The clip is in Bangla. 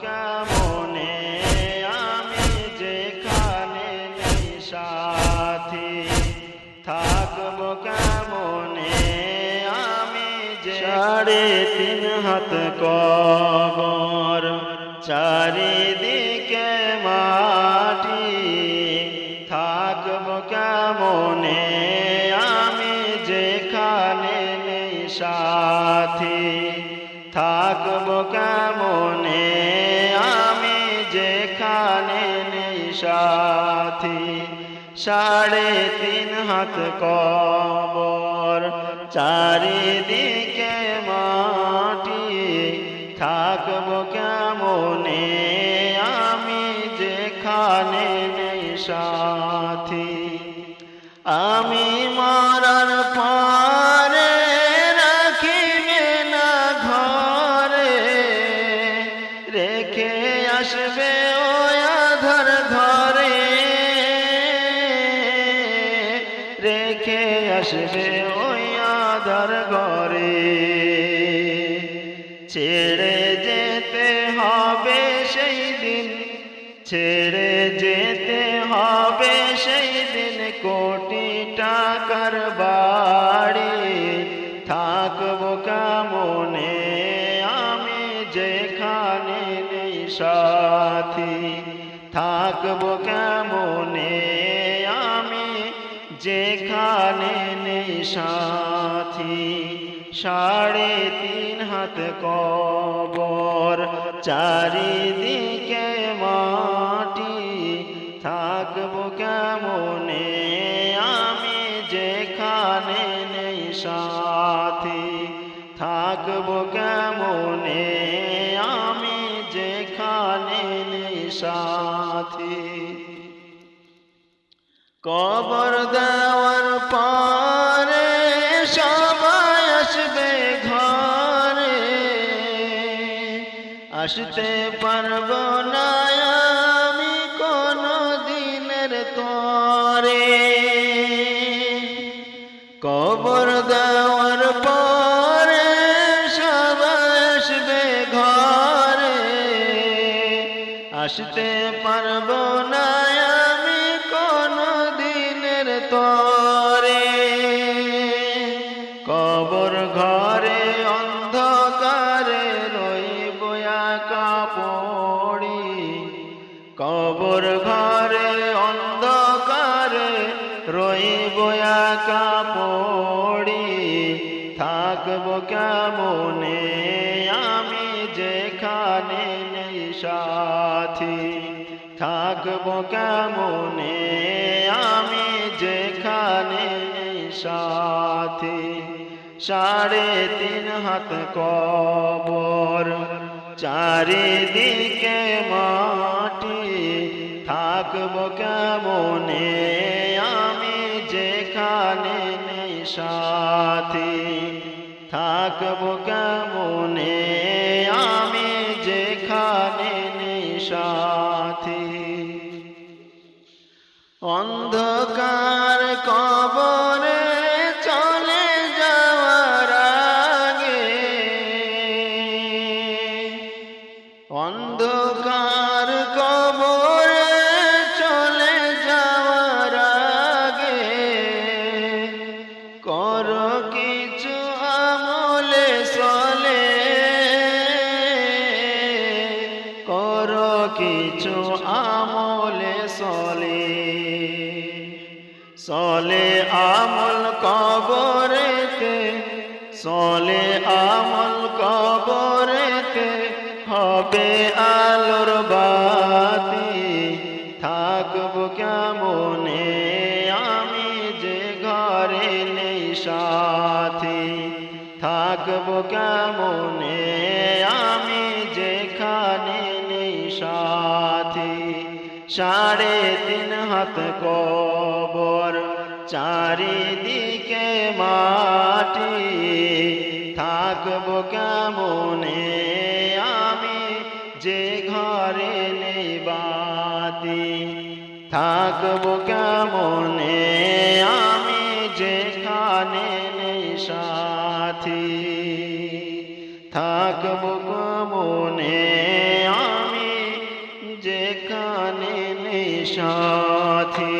কেমনে আমি যেখানে সাথী? থাকব কেমনে আমি যে সাড়ে তিন হাত কবর, চারিদিকে মাটি। থাকব কেমনে কেমনে আমি যেখানে নেই সাথী? সাড়ে তিন হাত কবর, চারিদিকে মাটি। থাকব কেমনে আমি যেখানে নেই সাথী? আমি আসবে ওই আধার ঘরে। ছেড়ে যেতে হবে সেই দিন, ছেড়ে যেতে হবে সেই দিন কোটি টাকার বাড়ি। থাকব কেমনে? আমি যেখানে নেই সাথী, থাকব কেমনে? যেখানে নেই সাথী সাড়ে তিন হাত কবর, চারিদিকে মাটি, থাকব কেমনে? আমি যেখানে নেই সাথী থাকব কেমনে? আমি যেখানে নেই সাথী কবর আসতে পারব না আমি কোন দিনের তরে। কবর দেওয়ার পরে সবাই আসবে ঘরে। আসতে পারব না কবর ঘরে অন্ধকারে, রইব কাপড়ি থাকব কেমনে আমি যেখানে নেই সাথী? থাকব কেমনে আমি যেখানে নেই সাথী? সাড়ে তিন হাত কবর, চারিদিকে মাটি থাকব কেমনে? আমি যেখানে সাথী থাকব কেমনে? আমি যেখানে সাথী। অন্ধকার কবরে কিছু আমলে চলে। চলে আমল কবরেতে, চলে আমল কবরেতে হবে আলোর বাতি। থাকব কেমনে আমি যে ঘরে নেই সাথী? থাকব কেমনে আমি সাড়ে তিন হাত কবর, চারিদিকে মাটি। থাকব কেমনে আমি যে ঘরে নেই বাতি থাকব কেমনে আমি যেখানে নেই সাথী? থাকব কেমনে সাথী